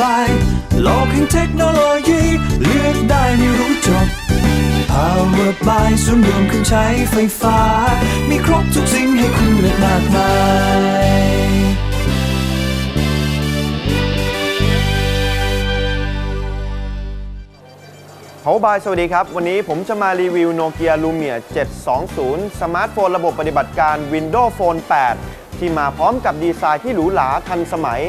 บาย โลกแห่งเทคโนโลยี เลือกได้ไม่รู้จบ Power by ศูนรวมเครื่องใช้ไฟฟ้า มีครบทุกสิ่งให้คุณเลือกมากมาย h o w b y สวัสดีครับ วันนี้ผมจะมารีวิว Nokia Lumia 720 สมาร์ทโฟนระบบปฏิบัติการ Windows Phone 8 ที่มาพร้อมกับดีไซน์ที่หรูหราทันสมัย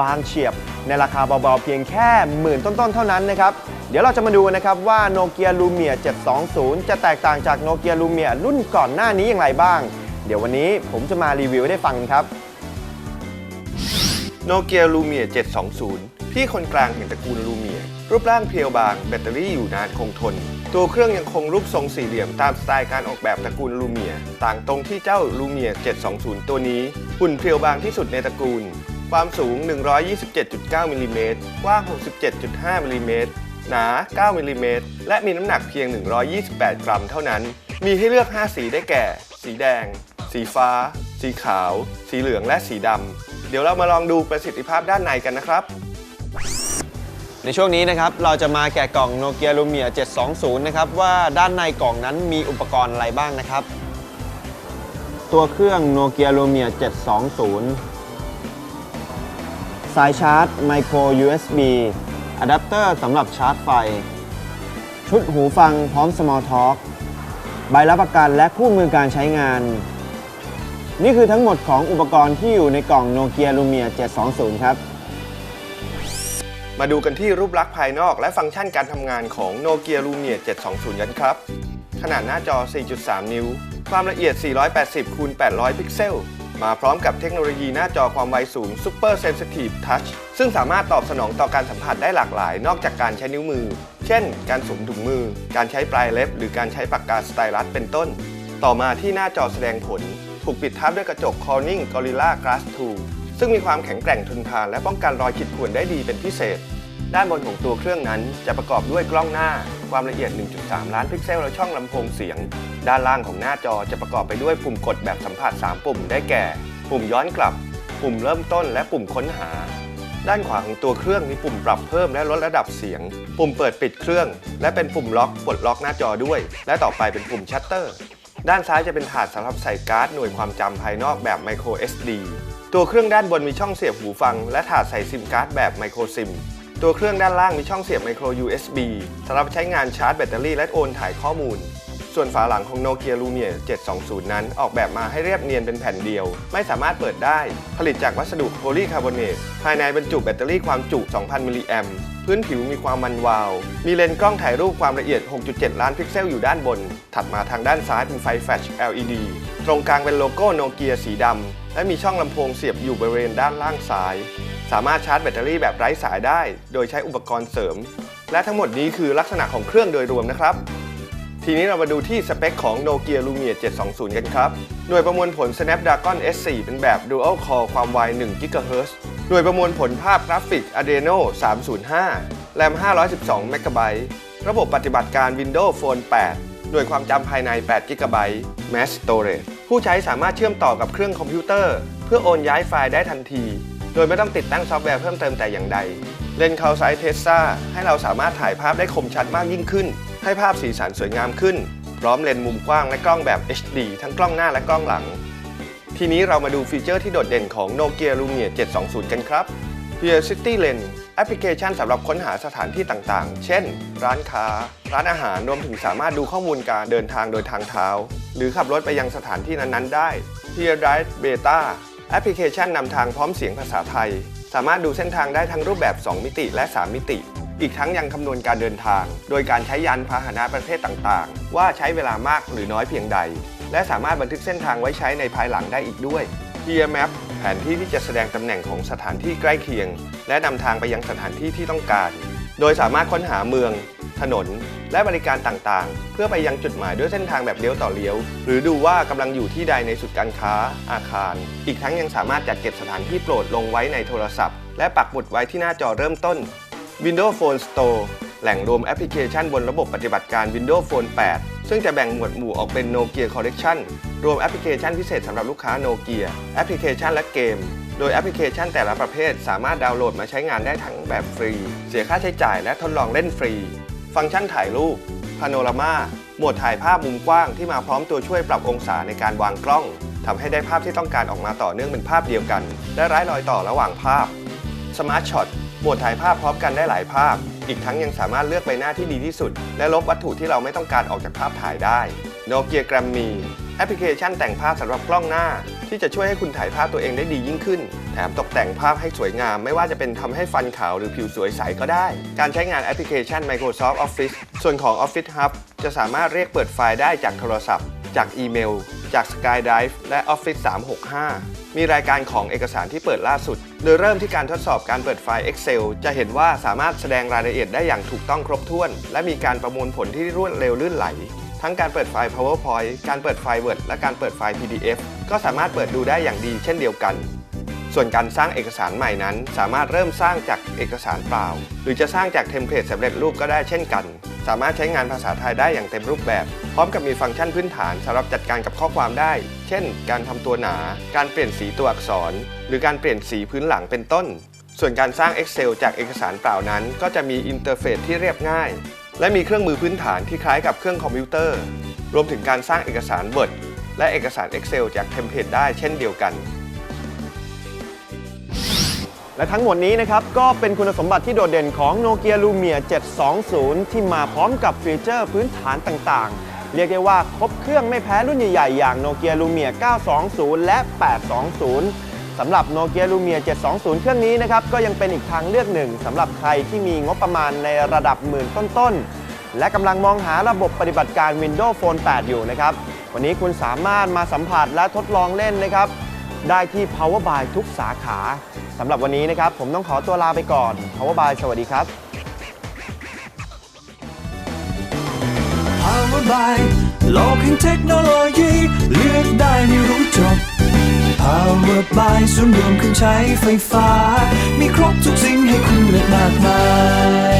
บางเฉียบ ในราคาเบาๆ เพียงแค่หมื่นต้นๆ เท่านั้นนะครับ เดี๋ยวเราจะมาดูนะครับว่า Nokia Lumia 720 จะแตกต่างจาก Nokia Lumia รุ่นก่อนหน้านี้อย่างไรบ้าง เดี๋ยววันนี้ผมจะมารีวิวให้ได้ฟังครับโนเกียลูเมีย720 พี่คนกลางแห่งตระกูลลูเมียรูปร่างเพียวบาง แบตเตอรี่อยู่นานคงทน ตัวเครื่องยังคงรูปทรงสี่เหลี่ยมตามสไตล์การออกแบบตระกูลลูเมีย ต่างตรงที่เจ้าลูเมีย720 ตัวนี้ หุ่นเพียวบางที่สุดในตระกูล ความสูง 127.9มิลลิเมตรกว้าง 67.5มิลลิเมตรหนา 9มิลลิเมตรและมีน้ำหนักเพียง 128 กรัมเท่านั้น มีให้เลือก 5 สีได้แก่ สีแดง สีฟ้า สีขาว สีเหลืองและสีดำ เดี๋ยวเรามาลองดูประสิทธิภาพด้านในกันนะครับ ในช่วงนี้นะครับ เราจะมาแกะกล่อง Nokia Lumia 720 นะครับ ว่าด้านในกล่องนั้นมีอุปกรณ์อะไรบ้างนะครับ ตัวเครื่อง Nokia Lumia 720 สายชาร์จ Micro USB อะแดปเตอร์สำหรับชาร์จไฟ ชุดหูฟังพร้อม Small Talk ใบรับประกันและคู่มือการใช้งาน นี่คือทั้งหมดของอุปกรณ์ที่อยู่ในกล่อง Nokia Lumia 720 ครับ มาดูกันที่รูปลักษณ์ภายนอกและฟังก์ชันการทำงานของ Nokia Lumia 720 กันครับ ขนาดหน้าจอ 4.3 นิ้ว ความละเอียด 480คูณ800 พิกเซล มาพร้อมกับเทคโนโลยีหน้าจอความไวสูง Super Sensitive Touch ซึ่งสามารถตอบสนองต่อการสัมผัสได้หลากหลาย นอกจากการใช้นิ้วมือ เช่น การสวมถุงมือ การใช้ปลายเล็บ หรือการใช้ปากกาสไตลัสเป็นต้น ต่อมาที่หน้าจอแสดงผล ถูกปิดทับด้วยกระจก Corning Gorilla Glass 2ซึ่งมีความแข็งแกร่งทนทานและป้องกันรอยขีดข่วนได้ดีเป็นพิเศษ ด้านบนของตัวเครื่องนั้นจะประกอบด้วยกล้องหน้าความละเอียด 1.3 ล้านพิกเซลและช่องลำโพงเสียง ด้านล่างของหน้าจอจะประกอบไปด้วยปุ่มกดแบบสัมผัส 3 ปุ่มได้แก่ ปุ่มย้อนกลับ ปุ่มเริ่มต้นและปุ่มค้นหา ด้านขวาของตัวเครื่องมีปุ่มปรับเพิ่มและลดระดับเสียง ปุ่มเปิดปิดเครื่อง และเป็นปุ่มล็อกปลดล็อกหน้าจอด้วย และต่อไปเป็นปุ่มชัตเตอร์ ด้านซ้ายจะเป็นถาดสำหรับใส่การ์ดหน่วยความจำภายนอกแบบ micro SD ตัวเครื่องด้านบนมีช่องเสียบหูฟัง และถาดใส่ซิมการ์ดแบบ micro SIM ตัวเครื่องด้านล่างมีช่องเสียบ micro USB สำหรับใช้งานชาร์จแบตเตอรี่และโอนถ่ายข้อมูล ส่วนฝาหลังของ Nokia Lumia 720 นั้น ออกแบบมาให้เรียบเนียนเป็นแผ่นเดียว ไม่สามารถเปิดได้ ผลิตจากวัสดุโพลีคาร์บอเนต ภายในบรรจุแบตเตอรี่ความจุ 2,000 มิลลิแอมป์พื้นผิวมีความมันวาว มีเลนส์กล้องถ่ายรูปความละเอียด 6.7 ล้านพิกเซลอยู่ด้านบน ถัดมาทางด้านซ้ายเป็นไฟแฟลช LED ตรงกลางเป็นโลโก้โนเกียสีดำและมีช่องลำโพงเสียบอยู่บริเวณด้านล่างซ้าย สามารถชาร์จแบตเตอรี่แบบไร้สายได้ โดยใช้อุปกรณ์เสริม และทั้งหมดนี้คือลักษณะของเครื่องโดยรวมนะครับ ทีนี้เรามาดูที่สเปคของ Nokia Lumia 720 กันครับ หน่วยประมวลผล Snapdragon S4 เป็นแบบ Dual Core ความไว 1 GHz หน่วยประมวลผลภาพกราฟิก Adreno 305 แรม 512 MB ระบบปฏิบัติการ Windows Phone 8 หน่วยความจำภายใน 8 GB Mass Storage ผู้ใช้สามารถเชื่อมต่อกับเครื่องคอมพิวเตอร์ เพื่อโอนย้ายไฟล์ได้ทันที ดยไม่ต้องติดตั้งซอฟต์แวร์เพิ่มเติมแต่อย่างใด เลนส์คาไซเทสซาให้เราสามารถถ่ายภาพได้คมชัดมากยิ่งขึ้น ให้ภาพสีสันสวยงามขึ้น พร้อมเลนส์มุมกว้างและกล้องแบบ HD ทั้งกล้องหน้าและกล้องหลัง ทีนี้เรามาดูฟีเจอร์ที่โดดเด่นของ Nokia Lumia 720 กันครับ Curiosity Lens แอปพลิเคชันสำหรับค้นหาสถานที่ต่างๆ เช่น ร้านค้า ร้านอาหาร รวมถึงสามารถดูข้อมูลการเดินทางโดยทางเท้า หรือขับรถไปยังสถานที่นั้นๆ ได้ Peer Drive Beta แอปพลิเคชันนำทางพร้อมเสียงภาษาไทย สามารถดูเส้นทางได้ทั้งรูปแบบ 2 มิติและ 3 มิติ อีกทั้งยังคำนวณการเดินทาง โดยการใช้ยานพาหนะประเภทต่างๆ ว่าใช้เวลามากหรือน้อยเพียงใด และสามารถบันทึกเส้นทางไว้ใช้ในภายหลังได้อีกด้วย Peer Map แผนที่ที่จะแสดงตำแหน่งของสถานที่ใกล้เคียง และนำทางไปยังสถานที่ที่ต้องการ โดยสามารถค้นหาเมือง ถนน และบริการต่างๆ เพื่อไปยังจุดหมายด้วยเส้นทางแบบเลี้ยวต่อเลี้ยว หรือดูว่ากำลังอยู่ที่ใดในสุดการค้า อาคาร อีกทั้งยังสามารถจัดเก็บสถานที่โปรดลงไว้ในโทรศัพท์ และปักหมุดไว้ที่หน้าจอเริ่มต้น Windows Phone Store แหล่งรวมแอปพลิเคชันบนระบบปฏิบัติการ Windows Phone 8 ซึ่งจะแบ่งหมวดหมู่ออกเป็น Nokia Collection รวมแอปพลิเคชันพิเศษสำหรับลูกค้าโนเกียแอปพลิเคชันและเกม โดยแอปพลิเคชันแต่ละประเภทสามารถดาวน์โหลดมาใช้งานได้ทั้งแบบฟรี เสียค่าใช้จ่ายและทดลองเล่นฟรี ฟังก์ชันถ่ายรูปพาโนรามาโหมดถ่ายภาพมุมกว้างที่มาพร้อมตัวช่วยปรับองศาในการวางกล้องทำให้ได้ภาพที่ต้องการออกมาต่อเนื่องเป็นภาพเดียวกัน และไร้รอยต่อระหว่างภาพสมาร์ทช็อตโหมดถ่ายภาพพร้อมกันได้หลายภาพ อีกทั้งยังสามารถเลือกใบหน้าที่ดีที่สุด และลบวัตถุที่เราไม่ต้องการออกจากภาพถ่ายได้โนเกียแกรมมีแอปพลิเคชันแต่งภาพสำหรับกล้องหน้า ที่จะช่วยให้คุณถ่ายภาพตัวเองได้ดียิ่งขึ้น แถมตกแต่งภาพให้สวยงาม ไม่ว่าจะเป็นทำให้ฟันขาวหรือผิวสวยใสก็ได้ การใช้งานแอปพลิเคชัน Microsoft Office ส่วนของ Office Hub จะสามารถเรียกเปิดไฟล์ได้จากโทรศัพท์ จากอีเมล จาก SkyDrive และ Office 365 มีรายการของเอกสารที่เปิดล่าสุด โดยเริ่มที่การทดสอบการเปิดไฟล์ Excel จะเห็นว่าสามารถแสดงรายละเอียดได้อย่างถูกต้องครบถ้วน และมีการประมวลผลที่รวดเร็วลื่นไหล ทั้งการเปิดไฟล์ PowerPoint การเปิดไฟล์ Word และการเปิดไฟล์ PDF ก็สามารถเปิดดูได้อย่างดีเช่นเดียวกัน ส่วนการสร้างเอกสารใหม่นั้น สามารถเริ่มสร้างจากเอกสารเปล่า หรือจะสร้างจากเทมเพลตสำเร็จรูปก็ได้เช่นกัน สามารถใช้งานภาษาไทยได้อย่างเต็มรูปแบบ พร้อมกับมีฟังก์ชันพื้นฐานสำหรับจัดการกับข้อความได้ เช่น การทำตัวหนา การเปลี่ยนสีตัวอักษร หรือการเปลี่ยนสีพื้นหลังเป็นต้น ส่วนการสร้าง Excel จากเอกสารเปล่านั้น ก็จะมีอินเทอร์เฟซที่เรียบง่ายและมีเครื่องมือพื้นฐานที่คล้ายกับเครื่องคอมพิวเตอร์ รวมถึงการสร้างเอกสาร Word และเอกสาร Excel จากเทมเพลตได้เช่นเดียวกัน และทั้งหมดนี้นะครับ ก็เป็นคุณสมบัติที่โดดเด่นของ Nokia Lumia 720 ที่มาพร้อมกับฟีเจอร์พื้นฐานต่างๆ เรียกได้ว่าครบเครื่องไม่แพ้รุ่นใหญ่ๆ อย่าง Nokia Lumia 920 และ 820สำหรับ Nokia Lumia 720 เครื่องนี้นะครับ ก็ยังเป็นอีกทางเลือกหนึ่งสำหรับใครที่มีงบประมาณในระดับหมื่นต้นๆ และกำลังมองหาระบบปฏิบัติการ Windows Phone 8 อยู่นะครับ วันนี้คุณสามารถมาสัมผัสและทดลองเล่นนะครับ ได้ที่ Power by ทุกสาขาสำหรับวันนี้นะครับ ผมต้องขอตัวลาไปก่อน Power by สวัสดีครับ Power by โลกแห่งเทคโนโลยีเลือกได้ไม่รู้จบ Power by ศูนรวมเครื่องใช้ไฟฟ้า มีครบทุกสิ่งให้คุณเลือกมากมาย